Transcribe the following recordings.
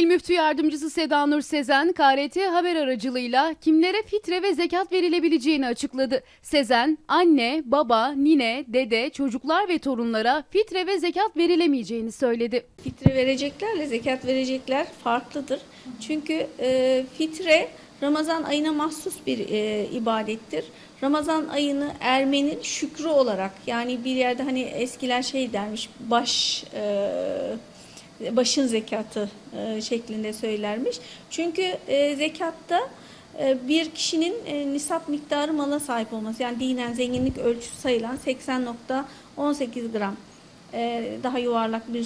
İl Müftü Yardımcısı Seda Nur Sezen, KRT haber aracılığıyla kimlere fitre ve zekat verilebileceğini açıkladı. Sezen, anne, baba, nine, dede, çocuklar ve torunlara fitre ve zekat verilemeyeceğini söyledi. Fitre vereceklerle zekat verecekler farklıdır. Çünkü e, fitre Ramazan ayına mahsus bir e, ibadettir. Ramazan ayını Ermeni şükrü olarak yani bir yerde hani eskiler şey dermiş baş e, başın zekatı e, şeklinde söylermiş. Çünkü e, zekatta e, bir kişinin e, nisap miktarı mala sahip olması yani dinen zenginlik ölçüsü sayılan 80.18 gram daha yuvarlak bir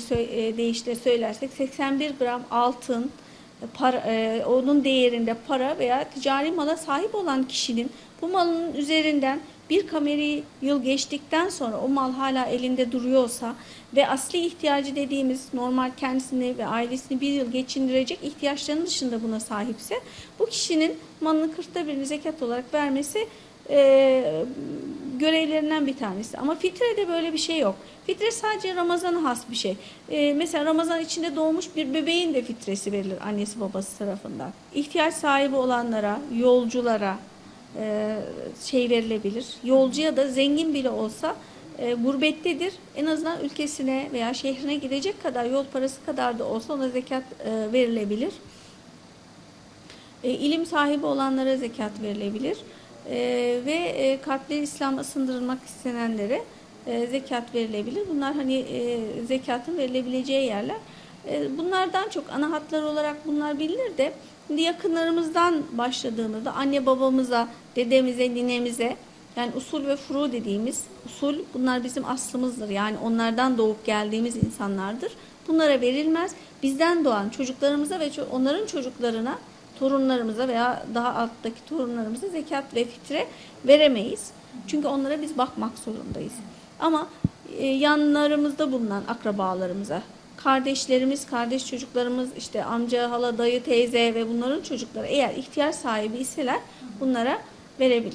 deyişle söylersek 81 gram altın para, e, onun değerinde para veya ticari mala sahip olan kişinin bu malının üzerinden bir kameri yıl geçtikten sonra o mal hala elinde duruyorsa ve asli ihtiyacı dediğimiz normal kendisini ve ailesini bir yıl geçindirecek ihtiyaçlarının dışında buna sahipse bu kişinin malının kırkta birini zekat olarak vermesi e, görevlerinden bir tanesi. Ama fitrede böyle bir şey yok. Fitre sadece Ramazan'a has bir şey. E, mesela Ramazan içinde doğmuş bir bebeğin de fitresi verilir annesi babası tarafından. İhtiyaç sahibi olanlara, yolculara e, şey verilebilir. Yolcuya da zengin bile olsa e, gurbettedir. En azından ülkesine veya şehrine gidecek kadar yol parası kadar da olsa ona zekat e, verilebilir. E, ilim sahibi olanlara zekat verilebilir. E, ve e, kalpleri İslam'a ısındırılmak istenenlere e, zekat verilebilir. Bunlar hani e, zekatın verilebileceği yerler. E, bunlardan çok ana hatlar olarak bunlar bilinir de şimdi yakınlarımızdan başladığımızda anne babamıza, dedemize, ninemize yani usul ve furu dediğimiz usul bunlar bizim aslımızdır. Yani onlardan doğup geldiğimiz insanlardır. Bunlara verilmez. Bizden doğan çocuklarımıza ve onların çocuklarına torunlarımıza veya daha alttaki torunlarımıza zekat ve fitre veremeyiz. Çünkü onlara biz bakmak zorundayız. Ama e, yanlarımızda bulunan akrabalarımıza, kardeşlerimiz, kardeş çocuklarımız, işte amca, hala, dayı, teyze ve bunların çocukları eğer ihtiyaç sahibi iseler bunlara verebilir.